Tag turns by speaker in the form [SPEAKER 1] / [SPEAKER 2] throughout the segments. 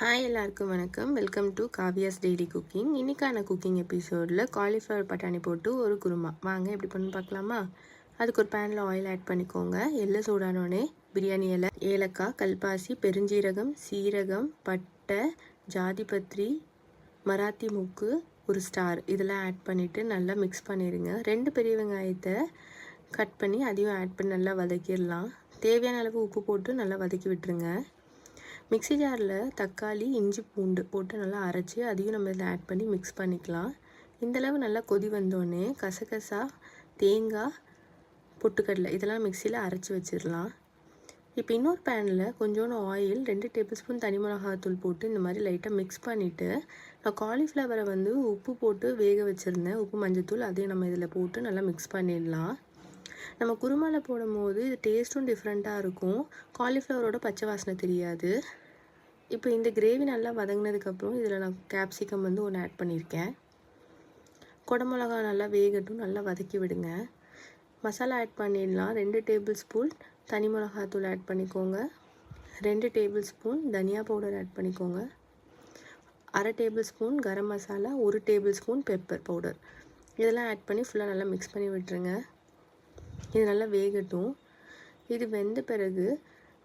[SPEAKER 1] Hi எல்லாருக்கும் வணக்கம். Welcome to Kaviya's daily cooking இன்றைக்கான குக்கிங் எபிசோடில் காலிஃப்ளவர் பட்டாணி போட்டு ஒரு குருமா. வாங்க எப்படி பண்ணு பார்க்கலாமா? அதுக்கு ஒரு பேனில் ஆயில் ஆட் பண்ணிக்கோங்க. எல்லாம் சூடானோடனே பிரியாணி இலை ஏலக்காய் கல்பாசி பெருஞ்சீரகம் சீரகம் பட்டை ஜாதிபத்ரி மராத்தி மூக்கு ஒரு ஸ்டார் இதெல்லாம் ஆட் பண்ணிவிட்டு நல்லா மிக்ஸ் பண்ணிடுங்க ரெண்டு பெரிய வெங்காயத்தை கட் பண்ணி அதையும் ஆட் பண்ணி நல்லா வதக்கிடலாம். தேவையான அளவு உப்பு போட்டு நல்லா வதக்கி விட்டுருங்க. மிக்ஸி ஜாரில் தக்காளி இஞ்சி பூண்டு போட்டு நல்லா அரைச்சி அதையும் நம்ம இதில் ஆட் பண்ணி மிக்ஸ் பண்ணிக்கலாம். இந்தளவு நல்லா கொதி வந்தோடனே கசகசா தேங்காய் பொட்டுக்கடலை இதெல்லாம் மிக்சியில் அரைச்சி வச்சிடலாம். இப்போ இன்னொரு பேனில் கொஞ்சோண்டு ஆயில் ரெண்டு டேபிள் ஸ்பூன் தனி மிளகாத்தூள் போட்டு இந்த மாதிரி லைட்டாக மிக்ஸ் பண்ணிவிட்டு நான் காலிஃப்ளவரை வந்து உப்பு போட்டு வேக வச்சுருந்தேன். உப்பு மஞ்சத்தூள் அதையும் நம்ம இதில் போட்டு நல்லா மிக்ஸ் பண்ணிடலாம். நம்ம குருமாவில் போடும் போது இது டேஸ்ட்டும் டிஃப்ரெண்ட்டாக இருக்கும். காலிஃப்ளவரோட பச்சை வாசனை தெரியாது. இப்போ இந்த கிரேவி நல்லா வதங்கினதுக்கப்புறம் இதில் நான் கேப்சிகம் வந்து ஒன்று ஆட் பண்ணியிருக்கேன் குடமிளகா நல்லா வேகட்டும் நல்லா வதக்கி விடுங்க. மசாலா ஆட் பண்ணிடலாம். ரெண்டு டேபிள் ஸ்பூன் தனி மிளகாத்தூள் ஆட் பண்ணிக்கோங்க. ரெண்டு டேபிள் ஸ்பூன் தனியா பவுடர் ஆட் பண்ணிக்கோங்க. அரை டேபிள் ஸ்பூன் கரம் மசாலா ஒரு டேபிள் ஸ்பூன் பெப்பர் பவுடர் இதெல்லாம் ஆட் பண்ணி ஃபுல்லாக நல்லா மிக்ஸ் பண்ணி விட்டுருங்க. இது நல்லா வேகட்டும். இது வெந்த பிறகு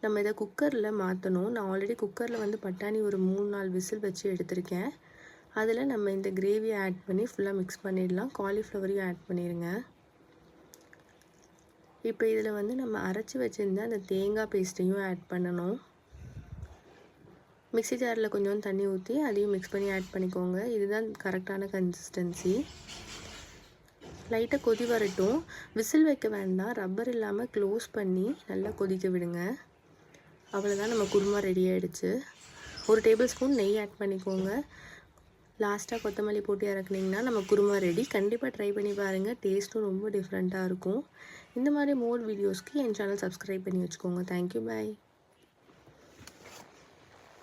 [SPEAKER 1] நம்ம இதை குக்கரில் மாற்றணும் நான் ஆல்ரெடி குக்கரில் வந்து பட்டாணி ஒரு மூணு நாலு விசில் வச்சு எடுத்திருக்கேன். அதில் நம்ம இந்த கிரேவியை ஆட் பண்ணி ஃபுல்லாக மிக்ஸ் பண்ணிடலாம். காலிஃப்ளவரையும் ஆட் பண்ணிடுங்க இப்போ இதில் வந்து நம்ம அரைச்சி வச்சுருந்த அந்த தேங்காய் பேஸ்ட்டையும் ஆட் பண்ணணும். மிக்ஸி ஜாரில் கொஞ்சம் தண்ணி ஊற்றி அதையும் மிக்ஸ் பண்ணி ஆட் பண்ணிக்கோங்க. இதுதான் கரெக்டான கன்சிஸ்டன்சி லைட்டாக கொதி வரட்டும். விசில் வைக்க வேண்டாம். ரப்பர் இல்லாமல் க்ளோஸ் பண்ணி நல்லா கொதிக்க விடுங்க. அவ்வளோதான் நம்ம குருமா ரெடி ஆகிடுச்சு ஒரு டேபிள் ஸ்பூன் நெய் ஆட் பண்ணிக்கோங்க. லாஸ்ட்டாக கொத்தமல்லி போட்டு இறக்குனிங்கன்னா நம்ம குருமா ரெடி கண்டிப்பாக ட்ரை பண்ணி பாருங்கள் டேஸ்ட்டும் ரொம்ப டிஃப்ரெண்ட்டாக இருக்கும். இந்த மாதிரி மோர் வீடியோஸ்க்கு என் சேனல் சப்ஸ்கிரைப் பண்ணி வச்சுக்கோங்க. Thank you bye